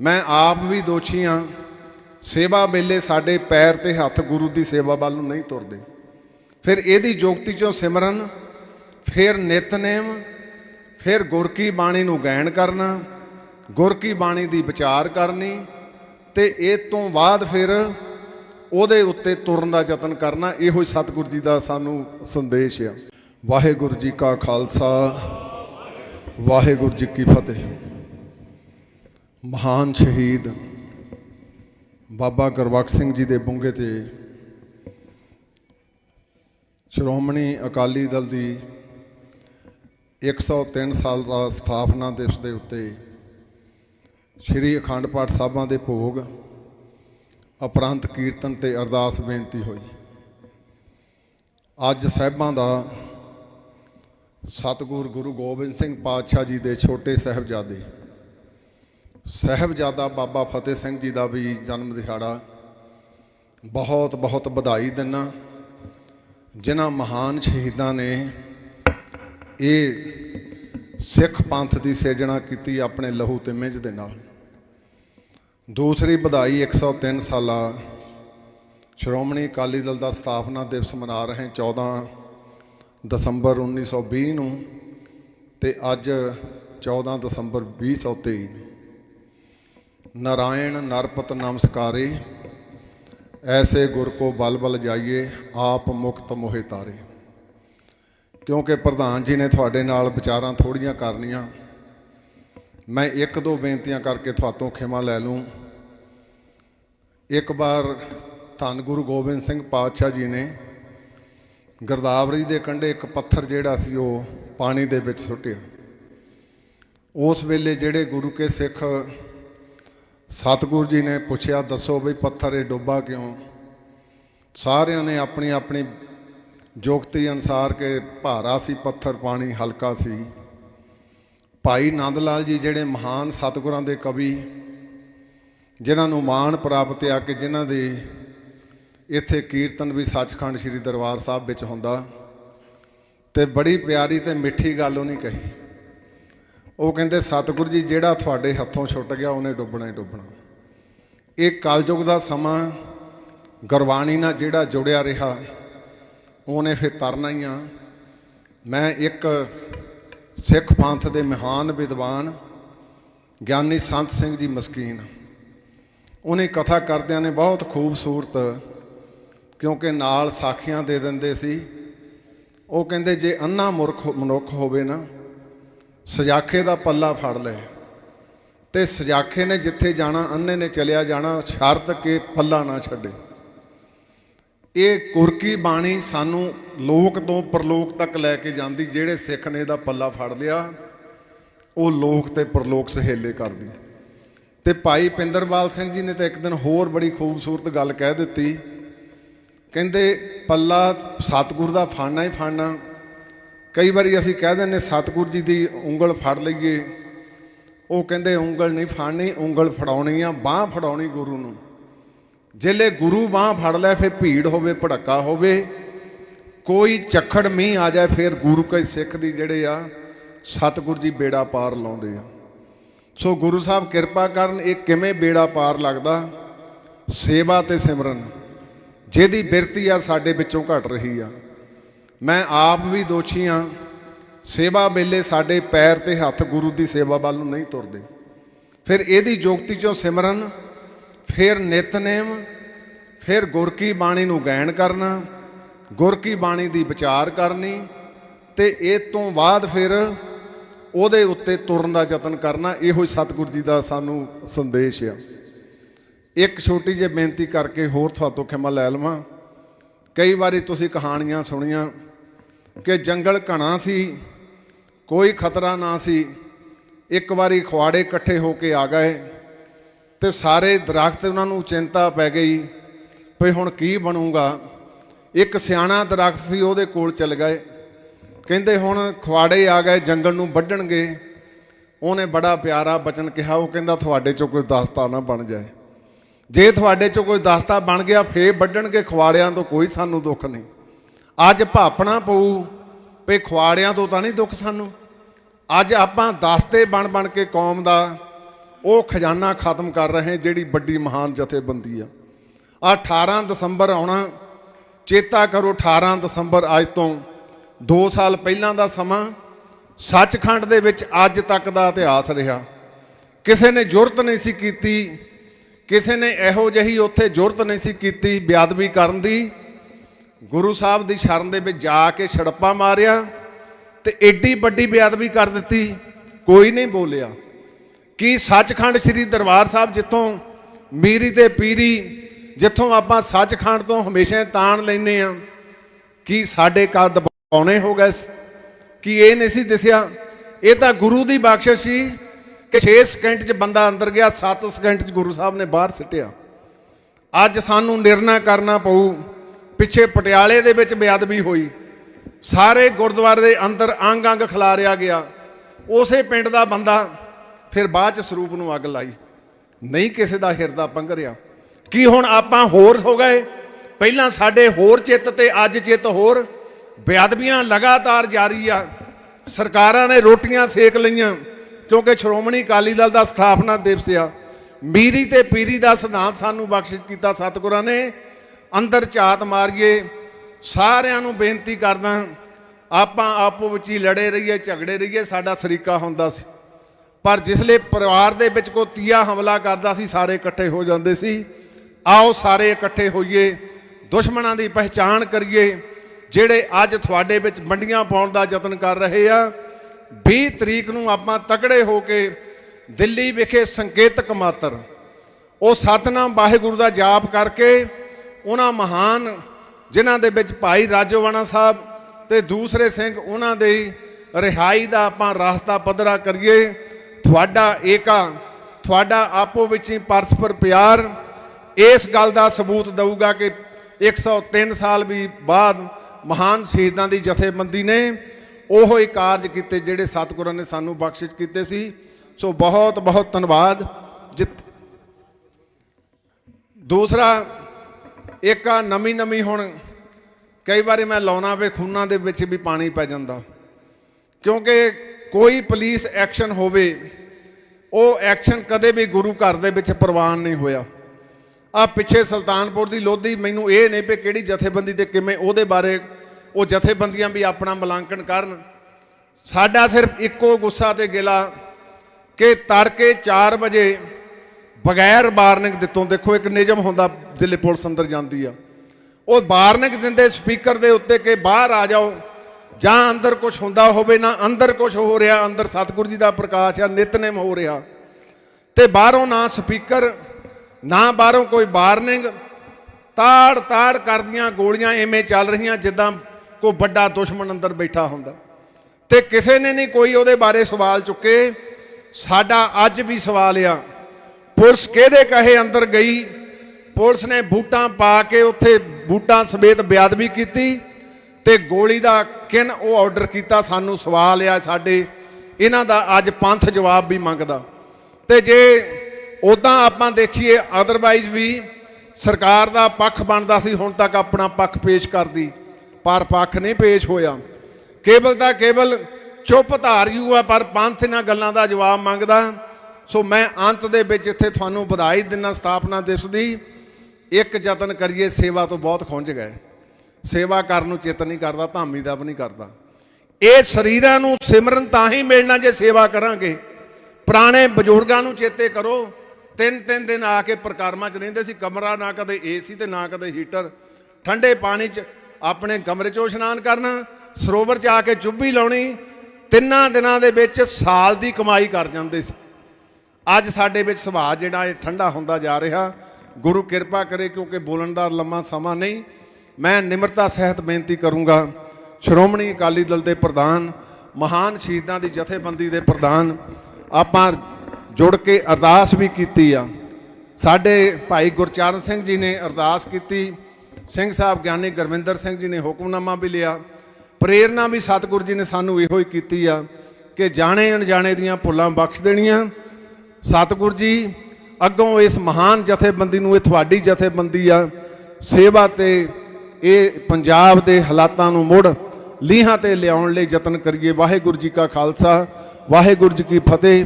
ਮੈਂ ਆਪ ਵੀ ਦੋਸ਼ੀ ਹਾਂ ਸੇਵਾ ਵੇਲੇ ਸਾਡੇ ਪੈਰ ਤੇ ਹੱਥ ਗੁਰੂ ਦੀ ਸੇਵਾ ਵੱਲ ਨੂੰ ਨਹੀਂ ਤੁਰਦੇ। ਫਿਰ ਇਹਦੀ ਜੋਗਤੀ ਚੋਂ ਸਿਮਰਨ, ਫਿਰ ਨਿਤਨੇਮ, ਫਿਰ ਗੁਰ ਕੀ ਬਾਣੀ ਨੂੰ ਗਾਇਨ ਕਰਨਾ, ਗੁਰ ਕੀ ਬਾਣੀ ਦੀ ਵਿਚਾਰ ਕਰਨੀ ਤੇ ਇਹ ਤੋਂ ਬਾਅਦ ਫਿਰ ਉਹਦੇ ਉੱਤੇ ਤੁਰਨ ਦਾ ਯਤਨ ਕਰਨਾ, ਇਹੋ ਹੀ ਸਤਿਗੁਰੂ ਜੀ ਦਾ ਸਾਨੂੰ ਸੰਦੇਸ਼ ਆ। ਵਾਹਿਗੁਰੂ ਜੀ ਕਾ ਖਾਲਸਾ, ਵਾਹਿਗੁਰੂ ਜੀ ਕੀ ਫਤਿਹ। ਮਹਾਨ ਸ਼ਹੀਦ ਬਾਬਾ ਗੁਰਬਖਸ਼ ਸਿੰਘ ਜੀ ਦੇ ਬੁੰਗੇ ਤੇ ਸ਼੍ਰੋਮਣੀ ਅਕਾਲੀ ਦਲ ਦੀ 103 ਸਾਲ ਦਾ ਸਥਾਪਨਾ ਦਿਵਸ ਦੇ ਉੱਤੇ ਸ੍ਰੀ ਅਖੰਡ ਪਾਠ ਸਾਹਿਬਾਂ ਦੇ ਭੋਗ ਉਪਰੰਤ ਕੀਰਤਨ ਤੇ ਅਰਦਾਸ ਬੇਨਤੀ ਹੋਈ। ਅੱਜ ਸਾਹਿਬਾਂ ਦਾ ਸਤਿਗੁਰ ਗੁਰੂ ਗੋਬਿੰਦ ਸਿੰਘ ਪਾਤਸ਼ਾਹ ਜੀ ਦੇ ਛੋਟੇ ਸਾਹਿਬਜ਼ਾਦੇ ਸਾਹਿਬਜ਼ਾਦਾ ਬਾਬਾ ਫਤਿਹ ਸਿੰਘ ਜੀ ਦਾ ਵੀ ਜਨਮ ਦਿਹਾੜਾ। ਬਹੁਤ ਬਹੁਤ ਵਧਾਈ ਦਿੰਨਾ। ਜਿਨ੍ਹਾਂ ਮਹਾਨ ਸ਼ਹੀਦਾਂ ਨੇ ਇਹ ਸਿੱਖ ਪੰਥ ਦੀ ਸਿਰਜਣਾ ਕੀਤੀ ਆਪਣੇ ਲਹੂ ਤੇ ਮਿੱਝ ਦੇ ਨਾਲ। ਦੂਸਰੀ ਵਧਾਈ 103 ਸਾਲਾ ਸ਼੍ਰੋਮਣੀ ਅਕਾਲੀ ਦਲ ਦਾ ਸਥਾਪਨਾ ਦਿਵਸ ਮਨਾ ਰਹੇ 14 ਦਸੰਬਰ 1920 ਨੂੰ ਤੇ ਅੱਜ 14 ਦਸੰਬਰ 2023 ਨੂੰ। ਨਾਰਾਇਣ ਨਰਪਤ ਨਮਸਕਾਰੇ। ਐਸੇ ਗੁਰ ਕੋ ਬਲ ਬਲ ਜਾਈਏ, ਆਪ ਮੁਕਤ ਮੋਹਿ ਤਾਰੇ। ਕਿਉਂਕਿ ਪ੍ਰਧਾਨ ਜੀ ਨੇ ਤੁਹਾਡੇ ਨਾਲ ਵਿਚਾਰਾਂ ਥੋੜੀਆਂ ਕਰਨੀਆਂ। ਮੈਂ ਇੱਕ ਦੋ ਬੇਨਤੀਆਂ ਕਰਕੇ ਤੁਹਾਤੋਂ ਖਿਮਾ ਲੈ ਲੂੰ। ਇੱਕ ਵਾਰ ਧੰਨ ਗੁਰੂ ਗੋਬਿੰਦ ਸਿੰਘ ਪਾਤਸ਼ਾਹ ਜੀ ਨੇ ਗਰਦਾਵਰੀ ਦੇ ਕੰਢੇ ਇੱਕ ਪੱਥਰ ਜਿਹੜਾ ਸੀ, ਉਹ ਪਾਣੀ ਦੇ ਵਿੱਚ ਸੁੱਟਿਆ। ਉਸ ਵੇਲੇ ਜਿਹੜੇ ਗੁਰੂ ਕੇ ਸਿੱਖ ਸਤਿਗੁਰੂ ਜੀ ਨੇ ਪੁੱਛਿਆ, ਦੱਸੋ ਵੀ ਪੱਥਰ ਇਹ ਡੁੱਬਾ ਕਿਉਂ? ਸਾਰਿਆਂ ਨੇ ਆਪਣੀ ਆਪਣੀ ਜੋਗਤੀ ਅਨਸਾਰ ਕਿ ਭਾਰਾ ਸੀ, ਪੱਥਰ ਪਾਣੀ ਹਲਕਾ ਸੀ। ਭਾਈ ਨੰਦ ਲਾਲ ਜੀ ਜਿਹੜੇ ਮਹਾਨ ਸਤਿਗੁਰਾਂ ਦੇ ਕਵੀ, ਜਿਨ੍ਹਾਂ ਨੂੰ ਮਾਣ ਪ੍ਰਾਪਤ ਆ ਕਿ ਜਿਨ੍ਹਾਂ ਦੇ ਇੱਥੇ ਕੀਰਤਨ ਵੀ ਸੱਚਖੰਡ ਸ੍ਰੀ ਦਰਬਾਰ ਸਾਹਿਬ ਵਿੱਚ ਹੁੰਦਾ, ਤੇ ਬੜੀ ਪਿਆਰੀ ਤੇ ਮਿੱਠੀ ਗੱਲ ਉਹਨੇ ਕਹੀ। ਉਹ ਕਹਿੰਦੇ, ਸਤਿਗੁਰੂ ਜੀ, ਜਿਹੜਾ ਤੁਹਾਡੇ ਹੱਥੋਂ ਛੁੱਟ ਗਿਆ, ਉਹਨੇ ਡੁੱਬਣਾ ਹੀ ਡੁੱਬਣਾ। ਇਹ ਕਲਯੁਗ ਦਾ ਸਮਾਂ, ਗੁਰਬਾਣੀ ਨਾਲ ਜਿਹੜਾ ਜੁੜਿਆ ਰਿਹਾ, ਉਹਨੇ ਫਿਰ ਤਰਨਾ ਹੀ ਆ। ਮੈਂ ਇੱਕ ਸਿੱਖ ਪੰਥ ਦੇ ਮਹਾਨ ਵਿਦਵਾਨ, ਗਿਆਨੀ ਸੰਤ ਸਿੰਘ ਜੀ ਮਸਕੀਨ। ਉਹਨੇ ਕਥਾ ਕਰਦਿਆਂ ਨੇ ਬਹੁਤ ਖੂਬਸੂਰਤ, ਕਿਉਂਕਿ ਨਾਲ ਸਾਖੀਆਂ ਦੇ ਦਿੰਦੇ ਸੀ। ਉਹ ਕਹਿੰਦੇ, ਜੇ ਅੰਨਾ ਮੁਰਖ ਮਨੁੱਖ ਹੋਵੇ ਨਾ ਸਜਾਖੇ ਦਾ ਪੱਲਾ ਫੜ ਲਏ। ਤੇ ਸਜਾਖੇ ਨੇ ਜਿੱਥੇ ਜਾਣਾ ਅੰਨੇ ਨੇ ਚਲਿਆ ਜਾਣਾ, ਸ਼ਰਤ ਕਿ ਪੱਲਾ ਨਾ ਛੱਡੇ। ਇਹ ਕੁਰਕੀ ਬਾਣੀ ਸਾਨੂੰ ਲੋਕ ਤੋਂ ਪਰਲੋਕ ਤੱਕ ਲੈ ਕੇ ਜਾਂਦੀ, ਜਿਹੜੇ ਸਿੱਖ ਨੇ ਇਹਦਾ ਪੱਲਾ ਫੜ ਲਿਆ, ਉਹ ਲੋਕ ਤੇ ਪਰਲੋਕ ਸਹੇਲੇ ਕਰਦੀ। ਤੇ ਭਾਈ ਪਿੰਦਰਪਾਲ ਸਿੰਘ ਜੀ ਨੇ ਤਾਂ ਇੱਕ ਦਿਨ ਹੋਰ ਬੜੀ ਖੂਬਸੂਰਤ ਗੱਲ ਕਹਿ ਦਿੱਤੀ। ਕਹਿੰਦੇ, ਪੱਲਾ ਸਤਿਗੁਰ ਦਾ ਫਾਨਾ ਹੀ ਫਾਣਾ ਕਈ ਵਾਰੀ ਅਸੀਂ ਕਹਿ ਦਿੰਨੇ ਸਤਿਗੁਰ ਜੀ ਦੀ ਉਂਗਲ ਫੜ ਲਈਏ। ਉਹ ਕਹਿੰਦੇ, ਉਂਗਲ ਨਹੀਂ ਫੜਨੀ, ਉਂਗਲ ਫੜਾਉਣੀ ਆ, ਬਾਹ ਫੜਾਉਣੀ ਗੁਰੂ ਨੂੰ। ਜਿਲੇ ਗੁਰੂ ਬਾਹ ਫੜ ਲੈ, ਫਿਰ ਭੀੜ ਹੋਵੇ, ਭੜੱਕਾ ਹੋਵੇ, ਕੋਈ ਚੱਖੜ ਮੀਂਹ ਆ ਜਾਏ, ਫਿਰ ਗੁਰੂ ਕਈ ਸਿੱਖ ਦੀ ਜਿਹੜੇ ਆ, ਸਤਿਗੁਰ ਜੀ ਬੇੜਾ ਪਾਰ ਲਾਉਂਦੇ ਆ। ਸੋ ਗੁਰੂ ਸਾਹਿਬ ਕਿਰਪਾ ਕਰਨ, ਇਹ ਕਿਵੇਂ ਬੇੜਾ ਪਾਰ ਲੱਗਦਾ? ਸੇਵਾ ਤੇ ਸਿਮਰਨ। ਜਿਹਦੀ ਬਿਰਤੀ ਆ, ਸਾਡੇ ਵਿੱਚੋਂ ਘਟ ਰਹੀ ਆ। ਮੈਂ ਆਪ ਵੀ ਦੋਸ਼ੀ ਹਾਂ ਸੇਵਾ ਵੇਲੇ ਸਾਡੇ ਪੈਰ ਤੇ ਹੱਥ ਗੁਰੂ ਦੀ ਸੇਵਾ ਵੱਲ ਨੂੰ ਨਹੀਂ ਤੁਰਦੇ। ਫਿਰ ਇਹਦੀ ਜੋਗਤੀ ਚੋਂ ਸਿਮਰਨ, ਫਿਰ ਨਿਤਨੇਮ, ਫਿਰ ਗੁਰ ਕੀ ਬਾਣੀ ਨੂੰ ਗਾਇਨ ਕਰਨਾ, ਗੁਰ ਕੀ ਬਾਣੀ ਦੀ ਵਿਚਾਰ ਕਰਨੀ ਤੇ ਇਹ ਤੋਂ ਬਾਅਦ ਫਿਰ ਉਹਦੇ ਉੱਤੇ ਤੁਰਨ ਦਾ ਯਤਨ ਕਰਨਾ, ਇਹੋ ਹੀ ਸਤਿਗੁਰੂ ਜੀ ਦਾ ਸਾਨੂੰ ਸੰਦੇਸ਼ ਆ। ਇੱਕ ਛੋਟੀ ਜਿਹੀ ਬੇਨਤੀ ਕਰਕੇ ਹੋਰ ਤੁਹਾਤੋਂ ਖਿਮਾ ਲੈ ਲਵਾਂ। ਕਈ ਵਾਰੀ ਤੁਸੀਂ ਕਹਾਣੀਆਂ ਸੁਣੀਆਂ ਕਿ ਜੰਗਲ ਘਣਾ ਸੀ, ਕੋਈ ਖਤਰਾ ਨਾ ਸੀ। ਇੱਕ ਵਾਰੀ ਖਵਾੜੇ ਇਕੱਠੇ ਹੋ ਕੇ ਆ ਗਏ ਤੇ ਸਾਰੇ ਦਰਖਤ ਉਹਨਾਂ ਨੂੰ ਚਿੰਤਾ ਪੈ ਗਈ ਵੀ ਹੁਣ ਕੀ ਬਣੂਗਾ। ਇੱਕ ਸਿਆਣਾ ਦਰਖਤ ਸੀ, ਉਹਦੇ ਕੋਲ ਚਲ ਗਏ। ਕਹਿੰਦੇ ਹੁਣ ਖਵਾੜੇ ਆ ਗਏ, ਜੰਗਲ ਨੂੰ ਵੱਢਣਗੇ। ਉਹਨੇ ਬੜਾ ਪਿਆਰਾ ਬਚਨ ਕਿਹਾ, ਉਹ ਕਹਿੰਦਾ, ਤੁਹਾਡੇ ਚੋਂ ਕੋਈ ਦਸਤਾ ਨਾ ਬਣ ਜਾਏ। ਜੇ ਤੁਹਾਡੇ ਚੋਂ ਕੋਈ ਦਸਤਾ ਬਣ ਗਿਆ, ਫੇਰ ਵੱਢਣਗੇ ਖਵਾੜਿਆਂ ਤੋਂ, ਕੋਈ ਸਾਨੂੰ ਦੁੱਖ ਨਹੀਂ। ਅੱਜ ਭਾਪਣਾ ਪਊ, ਵੀ ਖਵਾੜਿਆਂ ਤੋਂ ਤਾਂ ਨਹੀਂ ਦੁੱਖ ਸਾਨੂੰ। ਅੱਜ ਆਪਾਂ ਦਸਤੇ ਬਣ ਬਣ ਕੇ ਕੌਮ ਦਾ, ਉਹ ਖਜ਼ਾਨਾ ਖਤਮ ਕਰ ਰਹੇ ਜਿਹੜੀ ਵੱਡੀ ਮਹਾਨ ਜਥੇਬੰਦੀ ਆ। ਆ 18 ਦਸੰਬਰ ਆਉਣਾ, ਚੇਤਾ ਕਰੋ 18 ਦਸੰਬਰ ਅੱਜ ਤੋਂ। 2 ਸਾਲ ਪਹਿਲਾਂ ਦਾ ਸਮਾਂ, ਸੱਚਖੰਡ ਦੇ ਵਿੱਚ ਅੱਜ ਤੱਕ ਦਾ ਇਤਿਹਾਸ ਰਿਹਾ। ਕਿਸੇ ਨੇ ਜੁਰਤ ਨਹੀਂ ਸੀ ਕੀਤੀ ਕਿਸੇ ਨੇ ਇਹੋ ਜਿਹੀ ਉੱਥੇ ਜੁਰਤ ਨਹੀਂ ਸੀ ਕੀਤੀ ਬਿਆਦਵੀ ਕਰਨ ਦੀ। ਗੁਰੂ ਸਾਹਿਬ ਦੀ ਸ਼ਰਨ ਦੇ ਵਿੱਚ ਜਾ ਕੇ ਛੜੱਪਾ ਮਾਰਿਆ ਤੇ ਏਡੀ ਵੱਡੀ ਬੇਅਦਬੀ ਕਰ ਦਿੱਤੀ। ਕੋਈ ਨਹੀਂ ਬੋਲਿਆ। ਕੀ ਸੱਚਖੰਡ ਸ੍ਰੀ ਦਰਬਾਰ ਸਾਹਿਬ ਜਿੱਥੋਂ ਮੀਰੀ ਤੇ ਪੀਰੀ, ਜਿੱਥੋਂ ਆਪਾਂ ਸੱਚਖੰਡ ਤੋਂ ਹਮੇਸ਼ਾ ਤਾਣ ਲੈਨੇ ਆ ਕਿ ਸਾਡੇ ਕੱਦ ਪਾਉਣੇ ਹੋ ਗਏ? ਸੀ? ਕੀ ਇਹ ਨਹੀਂ ਸੀ ਦਿਸਿਆ? ਇਹ ਤਾਂ ਗੁਰੂ ਦੀ ਬਖਸ਼ਿਸ਼ ਸੀ। ਕਿ 6 ਸਕਿੰਟ 'ਚ ਬੰਦਾ ਅੰਦਰ ਗਿਆ 7 ਸਕਿੰਟ 'ਚ ਗੁਰੂ ਸਾਹਿਬ ਨੇ ਬਾਹਰ ਸਿੱਟਿਆ। ਅੱਜ ਸਾਨੂੰ ਨਿਰਣਾ ਕਰਨਾ ਪਊ। ਪਿੱਛੇ ਪਟਿਆਲੇ ਦੇ ਵਿੱਚ ਬੇਅਦਬੀ ਹੋਈ। ਸਾਰੇ ਗੁਰਦੁਆਰੇ ਦੇ ਅੰਦਰ ਅੰਗ ਅੰਗ ਖਿਲਾਰਿਆ ਗਿਆ। ਉਸੇ ਪਿੰਡ ਦਾ ਬੰਦਾ ਫਿਰ ਬਾਅਦ ਚ ਸਰੂਪ ਨੂੰ ਅੱਗ ਲਾਈ। ਨਹੀਂ ਕਿਸੇ ਦਾ ਹਿਰਦਾ ਪੰਗਰਿਆ ਕੀ ਹੁਣ ਆਪਾਂ ਹੋਰ ਹੋ ਗਏ? ਪਹਿਲਾਂ ਸਾਡੇ ਹੋਰ ਚਿੱਤ ਤੇ ਅੱਜ ਚਿੱਤ ਹੋਰ। ਬੇਅਦਬੀਆਂ ਲਗਾਤਾਰ ਜਾਰੀ ਆ। ਸਰਕਾਰਾਂ ਨੇ ਰੋਟੀਆਂ ਸੇਕ ਲਈਆਂ। ਕਿਉਂਕਿ ਸ਼੍ਰੋਮਣੀ ਅਕਾਲੀ ਦਲ ਦਾ ਸਥਾਪਨਾ ਦਿਵਸ ਆ। ਮੀਰੀ ਤੇ ਪੀਰੀ ਦਾ ਸਿਧਾਂਤ ਸਾਨੂੰ ਬਖਸ਼ਿਸ਼ ਕੀਤਾ ਸਤਿਗੁਰਾਂ ਨੇ। ਅੰਦਰ ਝਾਤ ਮਾਰੀਏ। ਸਾਰਿਆਂ ਨੂੰ ਬੇਨਤੀ ਕਰਦਾ ਆਪਾਂ ਆਪੋ ਵਿੱਚ ਹੀ ਲੜੇ ਰਹੀਏ, ਝਗੜੇ ਰਹੀਏ, ਸਾਡਾ ਸਰੀਕਾ ਹੁੰਦਾ ਸੀ। ਪਰ ਜਿਸਲੇ ਪਰਿਵਾਰ ਦੇ ਵਿੱਚ ਕੋਈ ਤੀਆ ਹਮਲਾ ਕਰਦਾ ਸੀ, ਸਾਰੇ ਇਕੱਠੇ ਹੋ ਜਾਂਦੇ ਸੀ। ਆਓ ਸਾਰੇ ਇਕੱਠੇ ਹੋਈਏ, ਦੁਸ਼ਮਣਾਂ ਦੀ ਪਹਿਚਾਣ ਕਰੀਏ। ਜਿਹੜੇ ਅੱਜ ਤੁਹਾਡੇ ਵਿੱਚ ਮੰਡੀਆਂ ਪਾਉਣ ਦਾ ਯਤਨ ਕਰ ਰਹੇ ਆ 20 ਤਰੀਕ ਨੂੰ ਆਪਾਂ ਤਕੜੇ ਹੋ ਕੇ ਦਿੱਲੀ ਵਿਖੇ ਸੰਕੇਤਕ ਮਾਤਰ। ਉਹ ਸਤਨਾਮ ਵਾਹਿਗੁਰੂ ਦਾ ਜਾਪ ਕਰਕੇ ਉਹਨਾਂ ਮਹਾਨ ਜਿਨ੍ਹਾਂ ਦੇ ਵਿੱਚ ਭਾਈ ਰਾਜੋਵਾਣਾ ਸਾਹਿਬ ਤੇ ਦੂਸਰੇ ਸਿੰਘ ਉਹਨਾਂ ਦੇ ਰਿਹਾਈ ਦਾ ਆਪਾਂ ਰਸਤਾ ਪੱਧਰਾ ਕਰੀਏ। ਤੁਹਾਡਾ ਏਕਾ, ਤੁਹਾਡਾ ਆਪੋ ਵਿੱਚ ਹੀ ਪਰਸਪਰ ਪਿਆਰ ਇਸ ਗੱਲ ਦਾ ਸਬੂਤ ਦਊਗਾ ਕਿ 103 ਸਾਲ ਵੀ ਬਾਅਦ ਮਹਾਨ ਸ਼ਹੀਦਾਂ ਦੀ ਜਥੇਬੰਦੀ ਨੇ ਉਹੋ ਹੀ ਕਾਰਜ ਕੀਤੇ ਜਿਹੜੇ ਸਤਿਗੁਰਾਂ ਨੇ ਸਾਨੂੰ ਬਖਸ਼ਿਸ਼ ਕੀਤੇ ਸੀ। ਸੋ ਬਹੁਤ ਬਹੁਤ ਧੰਨਵਾਦ। ਜਿਤ ਦੂਸਰਾ, ਇੱਕ ਆ ਨਵੀਂ ਨਵੀਂ ਹੁਣ ਕਈ ਵਾਰੀ ਮੈਂ ਲਾਉਣਾ ਵੇ ਖੂਨਾਂ ਦੇ ਵਿੱਚ ਵੀ ਪਾਣੀ ਪੈ ਜਾਂਦਾ। ਕਿਉਂਕਿ ਕੋਈ ਪੁਲਿਸ ਐਕਸ਼ਨ ਹੋਵੇ, ਉਹ ਐਕਸ਼ਨ ਕਦੇ ਵੀ ਗੁਰੂ ਘਰ ਦੇ ਵਿੱਚ ਪ੍ਰਵਾਨ ਨਹੀਂ ਹੋਇਆ। ਆ ਪਿੱਛੇ ਸੁਲਤਾਨਪੁਰ ਦੀ ਲੋਧੀ ਮੈਨੂੰ ਇਹ ਨਹੀਂ ਪਈ ਕਿਹੜੀ ਜਥੇਬੰਦੀ ਤੇ ਕਿਵੇਂ ਉਹਦੇ ਬਾਰੇ ਉਹ ਜਥੇਬੰਦੀਆਂ ਵੀ ਆਪਣਾ ਮਲਾਂਕਣ ਕਰਨ। ਸਾਡਾ ਸਿਰਫ ਇੱਕੋ ਗੁੱਸਾ ਤੇ ਗਿਲਾ ਕਿ ਤੜਕੇ 4 ਵਜੇ ਬਗੈਰ ਵਾਰਨਿੰਗ ਦਿੱਤੋਂ, ਦੇਖੋ ਇੱਕ ਨਿਯਮ ਹੁੰਦਾ ਦਿੱਲੀ ਪੁਲਿਸ ਅੰਦਰ ਜਾਂਦੀ ਆ। ਉਹ ਵਾਰਨਿੰਗ ਦਿੰਦੇ ਸਪੀਕਰ ਦੇ ਉੱਤੇ ਕਿ ਬਾਹਰ ਆ ਜਾਓ, ਜਾਂ ਅੰਦਰ ਕੁਝ ਹੁੰਦਾ ਹੋਵੇ, ਨਾ ਅੰਦਰ ਕੁਝ ਹੋ ਰਿਹਾ, ਅੰਦਰ ਸਤਿਗੁਰੂ ਜੀ ਦਾ ਪ੍ਰਕਾਸ਼ ਆ, ਨਿਤਨੇਮ ਹੋ ਰਿਹਾ। ਤੇ ਬਾਹਰੋਂ ਨਾ ਸਪੀਕਰ, ਨਾ ਬਾਹਰੋਂ ਕੋਈ ਵਾਰਨਿੰਗ ਤਾੜ ਤਾੜ ਕਰਦੀਆਂ ਗੋਲੀਆਂ ਐਵੇਂ ਚੱਲ ਰਹੀਆਂ, ਜਿੱਦਾਂ ਕੋਈ ਵੱਡਾ ਦੁਸ਼ਮਣ ਅੰਦਰ ਬੈਠਾ ਹੁੰਦਾ। ਤੇ ਕਿਸੇ ਨੇ ਨਹੀਂ ਕੋਈ ਉਹਦੇ ਬਾਰੇ ਸਵਾਲ ਚੁੱਕੇ। ਸਾਡਾ ਅੱਜ ਵੀ ਸਵਾਲ ਆ। ਪੁਲਿਸ ਕਿਹਦੇ ਕਹੇ ਅੰਦਰ ਗਈ? ਪੁਲਿਸ ਨੇ ਬੂਟਾਂ ਪਾ ਕੇ ਉੱਥੇ ਬੂਟਾਂ ਸਮੇਤ ਬਿਆਦਬੀ ਕੀਤੀ ਤੇ ਗੋਲੀ ਦਾ ਕਿਨ ਉਹ ਆਰਡਰ ਕੀਤਾ, ਸਾਨੂੰ ਸਵਾਲ ਆ ਸਾਡੇ। ਇਹਨਾਂ ਦਾ ਅੱਜ ਪੰਥ ਜਵਾਬ ਵੀ ਮੰਗਦਾ। ਤੇ ਜੇ ਉਦਾਂ ਆਪਾਂ ਦੇਖੀਏ ਅਦਰਵਾਈਜ਼ ਵੀ ਸਰਕਾਰ ਦਾ ਪੱਖ ਬਣਦਾ ਸੀ, ਹੁਣ ਤੱਕ ਆਪਣਾ ਪੱਖ ਪੇਸ਼ ਕਰਦੀ। ਪਰ ਪੱਖ ਨਹੀਂ ਪੇਸ਼ ਹੋਇਆ। ਕੇਵਲ ਤਾਂ ਕੇਵਲ ਚੁੱਪ ਧਾਰਿਓ ਆ ਪਰ ਪੰਥ ਇਹਨਾਂ ਗੱਲਾਂ ਦਾ ਜਵਾਬ ਮੰਗਦਾ। ਸੋ ਮੈਂ ਅੰਤ ਦੇ ਵਿੱਚ ਇੱਥੇ ਤੁਹਾਨੂੰ ਵਧਾਈ ਦਿੰਨਾ ਸਥਾਪਨਾ ਦਿਵਸ ਦੀ। ਇੱਕ ਯਤਨ ਕਰੀਏ, ਸੇਵਾ ਤੋਂ ਬਹੁਤ ਖੁੰਝ ਗਏ। ਸੇਵਾ ਕਰਨ ਨੂੰ ਚਿੱਤ ਨਹੀਂ ਕਰਦਾ, ਧਾਮੀ ਦਾ ਵੀ ਨਹੀਂ ਕਰਦਾ। ਇਹ ਸਰੀਰਾਂ ਨੂੰ ਸਿਮਰਨ ਤਾਂ ਹੀ ਮਿਲਣਾ ਜੇ ਸੇਵਾ ਕਰਾਂਗੇ। ਪੁਰਾਣੇ ਬਜ਼ੁਰਗਾਂ ਨੂੰ ਚੇਤੇ ਕਰੋ। ਤਿੰਨ ਤਿੰਨ ਦਿਨ ਆ ਕੇ ਪ੍ਰਕਰਮਾਂ 'ਚ ਰਹਿੰਦੇ ਸੀ। ਕਮਰਾ ਨਾ ਕਦੇ ਏਸੀ ਤੇ ਨਾ ਕਦੇ ਹੀਟਰ। ਠੰਡੇ ਪਾਣੀ 'ਚ ਆਪਣੇ ਕਮਰੇ 'ਚੋਂ ਇਸ਼ਨਾਨ ਕਰਨਾ, ਸਰੋਵਰ 'ਚ ਆ ਕੇ ਚੁੱਭੀ ਲਾਉਣੀ, ਤਿੰਨਾਂ ਦਿਨਾਂ ਦੇ ਵਿੱਚ ਸਾਲ ਦੀ ਕਮਾਈ ਕਰ ਜਾਂਦੇ ਸੀ। ਅੱਜ ਸਾਡੇ ਵਿੱਚ ਸੁਭਾਅ ਜਿਹੜਾ ਇਹ ਠੰਡਾ ਹੁੰਦਾ ਜਾ ਰਿਹਾ। ਗੁਰੂ ਕਿਰਪਾ ਕਰੇ ਕਿਉਂਕਿ ਬੋਲਣ ਦਾ ਲੰਮਾ ਸਮਾਂ ਨਹੀਂ। ਮੈਂ ਨਿਮਰਤਾ ਸਹਿਤ ਬੇਨਤੀ ਕਰੂੰਗਾ, ਸ਼੍ਰੋਮਣੀ ਅਕਾਲੀ ਦਲ ਦੇ ਪ੍ਰਧਾਨ, ਮਹਾਨ ਸ਼ਹੀਦਾਂ ਦੀ ਜਥੇਬੰਦੀ ਦੇ ਪ੍ਰਧਾਨ, ਆਪਾਂ ਜੁੜ ਕੇ ਅਰਦਾਸ ਵੀ ਕੀਤੀ ਆ। ਸਾਡੇ ਭਾਈ ਗੁਰਚਰਨ ਸਿੰਘ ਜੀ ਨੇ ਅਰਦਾਸ ਕੀਤੀ। ਸਿੰਘ ਸਾਹਿਬ ਗਿਆਨੀ ਗੁਰਵਿੰਦਰ ਸਿੰਘ ਜੀ ਨੇ ਹੁਕਮਨਾਮਾ ਵੀ ਲਿਆ। ਪ੍ਰੇਰਣਾ ਵੀ ਸਤਿਗੁਰੂ ਜੀ ਨੇ ਸਾਨੂੰ ਇਹੋ ਹੀ ਕੀਤੀ ਆ ਕਿ ਜਾਣੇ ਅਣਜਾਣੇ ਦੀਆਂ ਭੁੱਲਾਂ ਬਖਸ਼ ਦੇਣੀਆਂ। ਸਤਿਗੁਰੂ ਜੀ, ਅੱਗੋਂ ਇਸ ਮਹਾਨ ਜਥੇਬੰਦੀ ਨੂੰ, ਇਹ ਤੁਹਾਡੀ ਜਥੇਬੰਦੀ ਆ, ਸੇਵਾ ਤੇ ਇਹ ਪੰਜਾਬ ਦੇ ਹਾਲਾਤਾਂ ਨੂੰ ਮੁੜ ਲੀਹਾਂ ਤੇ ਲਿਆਉਣ ਲਈ ਯਤਨ ਕਰੀਏ। ਵਾਹਿਗੁਰੂ ਜੀ ਕਾ ਖਾਲਸਾ, ਵਾਹਿਗੁਰੂ ਜੀ ਕੀ ਫਤਿਹ।